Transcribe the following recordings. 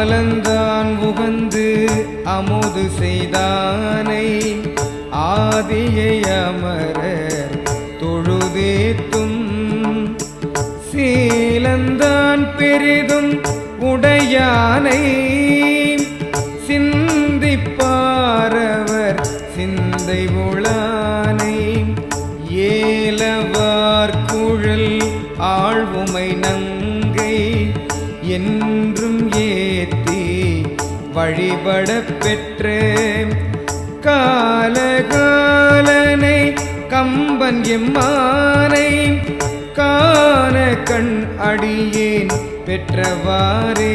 ஆலந்தான் உகந்து அமுது செய்தானை ஆதியை அமர தொழுதேத்தும். சீலந்தான் பெரிதும் உடையானை சிந்திப்பாரவர் சிந்தை உளானை ஏலவார் குழல் ஆழ்வுமை நங்கை என்றும் ஏத்தி வழிபட பெற்ற காலகாலனை கம்பன் எம்மானை காண கண் அடியேன் பெற்றவாரே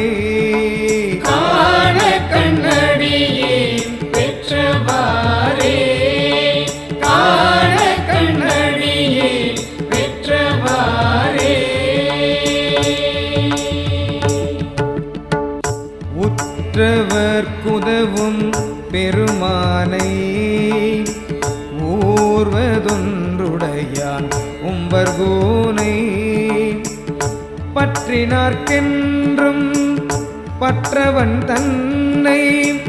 உற்றவர் குதவும் பெருமானை ஊர்வதொன்றுடையான் உம்பர்கோனை. பற்றினார்க்கென்றும் பற்றவன் தன்னை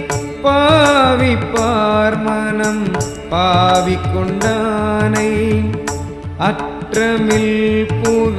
பாவிப்பார் மனம் பாவிக்கொண்டானை. அற்றமில் புகழ்